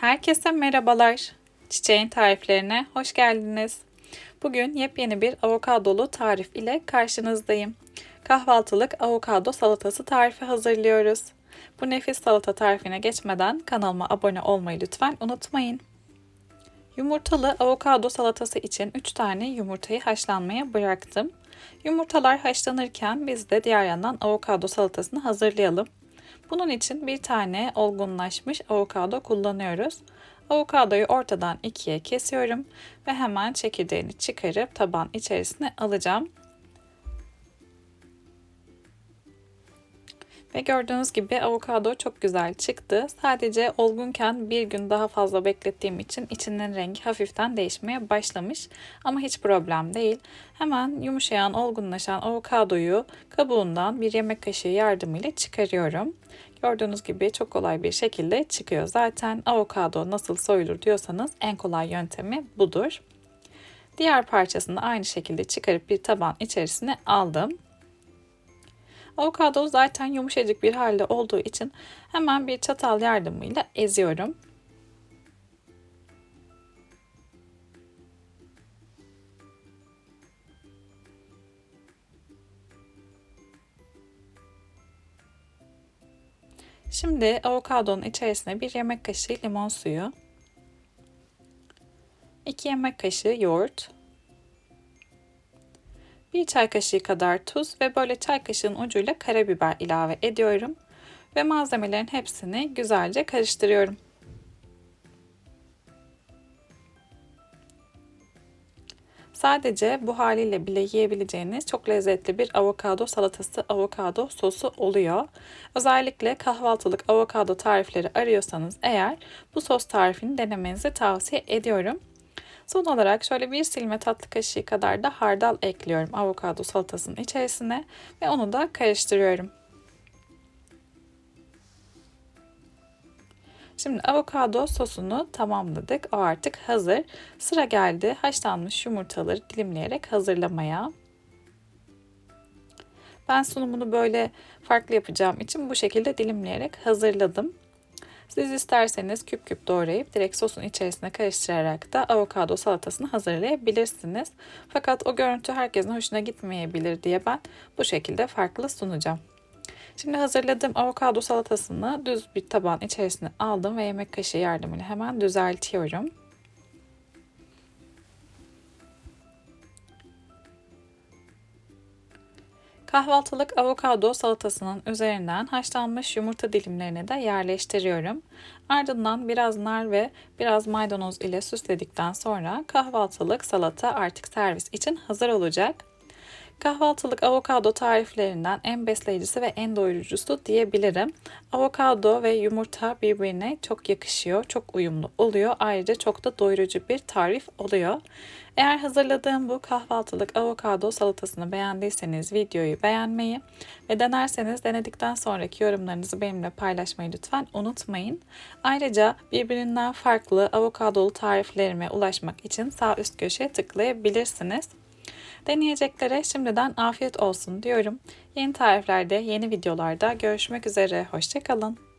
Herkese merhabalar. Çiçeğin tariflerine hoş geldiniz. Bugün yepyeni bir avokadolu tarif ile karşınızdayım. Kahvaltılık avokado salatası tarifi hazırlıyoruz. Bu nefis salata tarifine geçmeden kanalıma abone olmayı lütfen unutmayın. Yumurtalı avokado salatası için 3 tane yumurtayı haşlanmaya bıraktım. Yumurtalar haşlanırken biz de diğer yandan avokado salatasını hazırlayalım. Bunun için bir tane olgunlaşmış avokado kullanıyoruz. Avokadoyu ortadan ikiye kesiyorum ve hemen çekirdeğini çıkarıp taban içerisine alacağım. Ve gördüğünüz gibi avokado çok güzel çıktı. Sadece olgunken bir gün daha fazla beklettiğim için içinin rengi hafiften değişmeye başlamış. Ama hiç problem değil. Hemen yumuşayan, olgunlaşan avokadoyu kabuğundan bir yemek kaşığı yardımıyla çıkarıyorum. Gördüğünüz gibi çok kolay bir şekilde çıkıyor. Zaten avokado nasıl soyulur diyorsanız en kolay yöntemi budur. Diğer parçasını aynı şekilde çıkarıp bir taban içerisine aldım. Avokado zaten yumuşacık bir halde olduğu için hemen bir çatal yardımıyla eziyorum. Şimdi avokadonun içerisine bir yemek kaşığı limon suyu, 2 yemek kaşığı yoğurt, 1 çay kaşığı kadar tuz ve böyle çay kaşığının ucuyla karabiber ilave ediyorum ve malzemelerin hepsini güzelce karıştırıyorum. Sadece bu haliyle bile yiyebileceğiniz çok lezzetli bir avokado salatası, avokado sosu oluyor. Özellikle kahvaltılık avokado tarifleri arıyorsanız eğer bu sos tarifini denemenizi tavsiye ediyorum. Son olarak şöyle bir silme tatlı kaşığı kadar da hardal ekliyorum avokado salatasının içerisine ve onu da karıştırıyorum. Şimdi avokado sosunu tamamladık. O artık hazır. Sıra geldi haşlanmış yumurtaları dilimleyerek hazırlamaya. Ben sunumunu böyle farklı yapacağım için bu şekilde dilimleyerek hazırladım. Siz isterseniz küp küp doğrayıp direkt sosun içerisine karıştırarak da avokado salatasını hazırlayabilirsiniz. Fakat o görüntü herkesin hoşuna gitmeyebilir diye ben bu şekilde farklı sunacağım. Şimdi hazırladığım avokado salatasını düz bir taban içerisine aldım ve yemek kaşığı yardımıyla hemen düzeltiyorum. Kahvaltılık avokado salatasının üzerinden haşlanmış yumurta dilimlerini de yerleştiriyorum. Ardından biraz nar ve biraz maydanoz ile süsledikten sonra kahvaltılık salata artık servis için hazır olacak. Kahvaltılık avokado tariflerinden en besleyicisi ve en doyurucusu diyebilirim. Avokado ve yumurta birbirine çok yakışıyor, çok uyumlu oluyor. Ayrıca çok da doyurucu bir tarif oluyor. Eğer hazırladığım bu kahvaltılık avokado salatasını beğendiyseniz videoyu beğenmeyi ve denerseniz denedikten sonraki yorumlarınızı benimle paylaşmayı lütfen unutmayın. Ayrıca birbirinden farklı avokadolu tariflerime ulaşmak için sağ üst köşeye tıklayabilirsiniz. Deneyeceklere şimdiden afiyet olsun diyorum. Yeni tariflerde, yeni videolarda görüşmek üzere. Hoşçakalın.